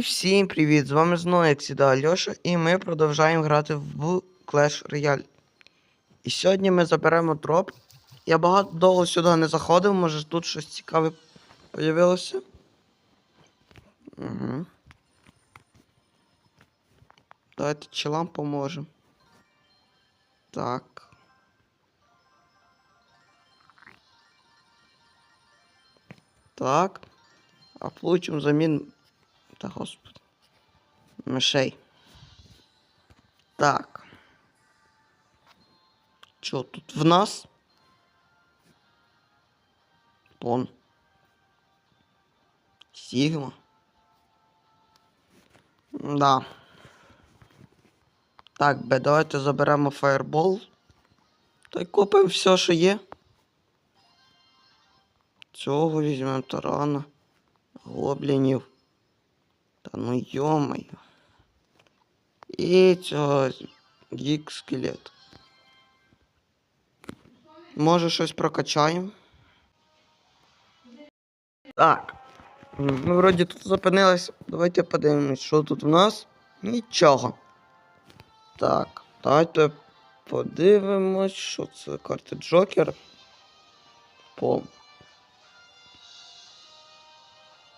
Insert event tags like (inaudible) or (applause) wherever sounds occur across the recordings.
І всім привіт! З вами знову, як завжди, Альоша, і ми продовжуємо грати в Clash Royale. І сьогодні ми заберемо дроп. Я багато довго сюди не заходив, може тут щось цікаве появилося. Угу. Давайте челам поможемо. Так. Так. А получим замін. Та господи. Мишей. Так. Що тут в нас? Тон. Сігма. Да. Так, бе, давайте заберемо фаербол. Та й купимо все, що є. Цього візьмемо тарана. Гоблінів. Та ну йомаю. І цього гік скелет. Може щось прокачаємо? Так. Ми вроді тут зупинилися. Давайте подивимось, що тут у нас. Нічого. Так, давайте подивимось, що це карти Джокер. Пол.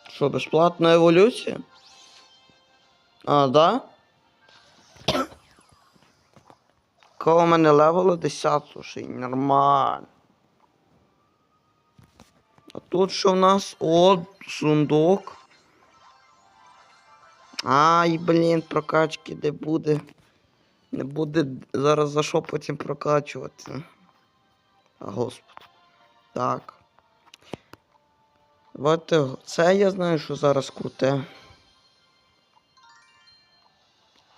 Що, безплатна еволюція? А, да? Кого мене левело 10, слушай, нормально. А тут що в нас? О, сундук. Ай, блін, прокачки де буде. Не буде зараз за що потім прокачувати. А, господи. Так. Давайте це я знаю, що зараз круте.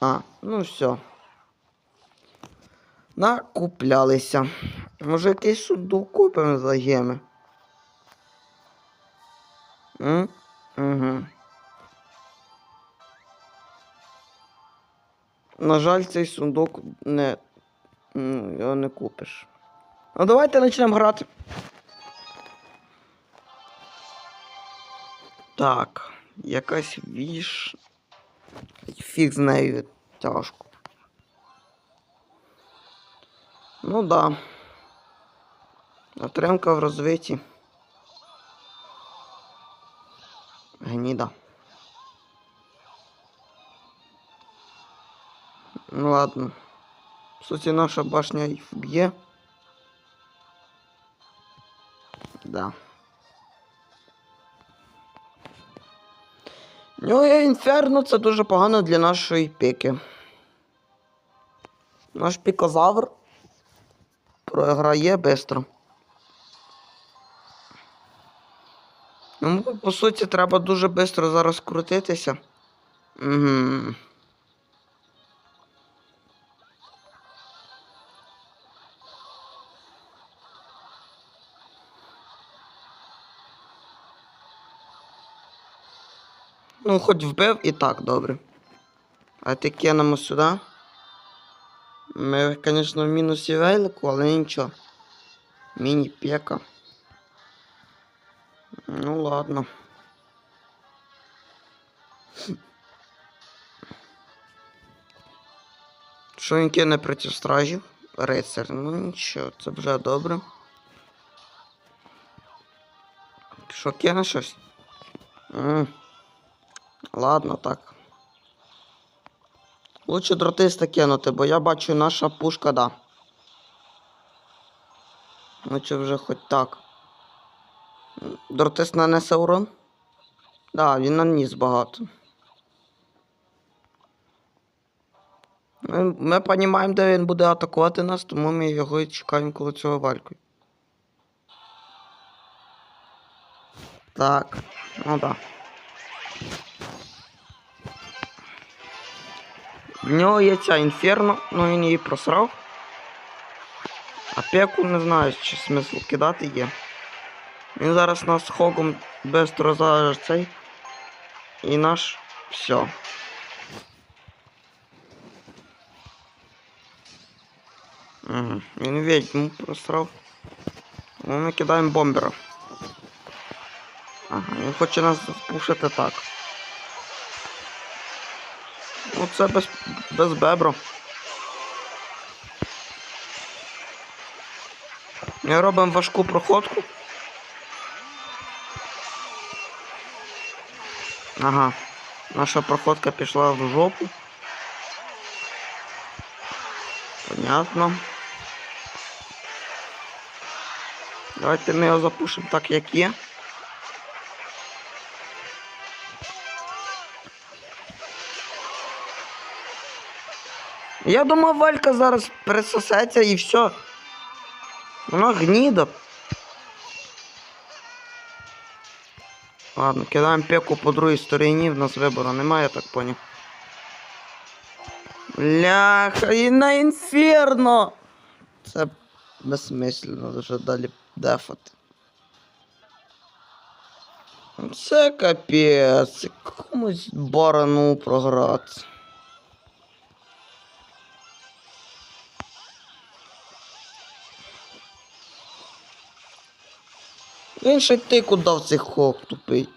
А, ну все. Накуплялися. Може якийсь сундук купимо за геми? Угу. На жаль, цей сундук не. Його не купиш. Ну давайте почнемо грати. Так, якась віж. Фіг з нею тяжко. Ну да. Отримка в розвиті. Гніда. Ну ладно. В суті, наша башня їх вб'є. Да. Ну і інферно це дуже погано для нашої піки. Наш пікозавр програє швидко. Ну, по суті, треба дуже швидко зараз крутитися. Угу. Ну, хоч вбив і так добре. А ти кинемо сюди. Ми, звісно, в мінусі велику, але нічого. Міні-пека. Ну ладно. Що він кине проти стражів? Рицар. Ну нічого, це вже добре. Що кине щось? М. Ладно, так. Лучше дротиста кинути, бо я бачу наша пушка, да. Лучше вже хоч так. Дротист нанесе урон? Да, він наніс багато. Ми, ми розуміємо, де він буде атакувати нас, тому ми його і чекаємо коло цього валькою. Так, ну да. В нього є ця інферно, ну він її просрав. А не знаю, чи смисл кидати є. Він зараз нас хогом без розажа цей. І наш все. Угу. Він ведьму просрав. Ну, ми кидаємо бомбера. Ага, він хоче нас запушити так. Ну це без, без бебра. Ми робимо важку проходку. Ага. Наша проходка пішла в жопу. Понятно. Давайте ми його запушимо так, як є. Я думав, Валька зараз присосеться і все. Вона гніда. Ладно, кидаємо пеку по другій стороні, в нас вибору немає, так поняв. Бляха, і на інферно! Це безсмислено вже далі дефати. Це капець, комусь барану програти. Він ще й тику дав цей хок тупий.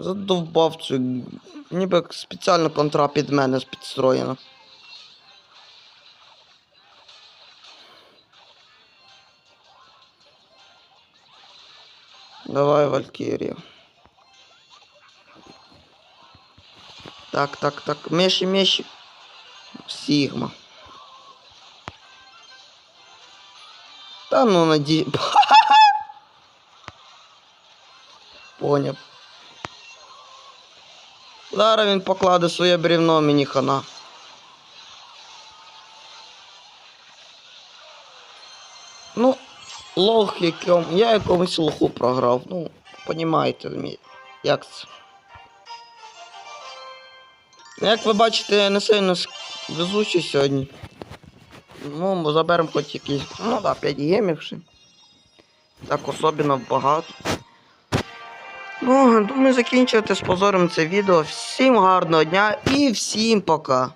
Задовбав цю. Ніби спеціально контра під мене підстроєна. Давай, Валькірія. Так, так, так. Меші, меші. Сігма. Та ну наді. (laughs) Поняв. Зараз він покладе своє брівно мені хана. Ну, лох якому. Я якомусь лоху програв. Ну, понімаєте, як це. Ну, Як ви бачите, я не сильно везучий сьогодні. Ну, ми заберемо хоч якісь. Ну да, 5 гемів ще. Так особливо багато. Ну, думаю, закінчувати з позором це відео. Всім гарного дня і всім пока.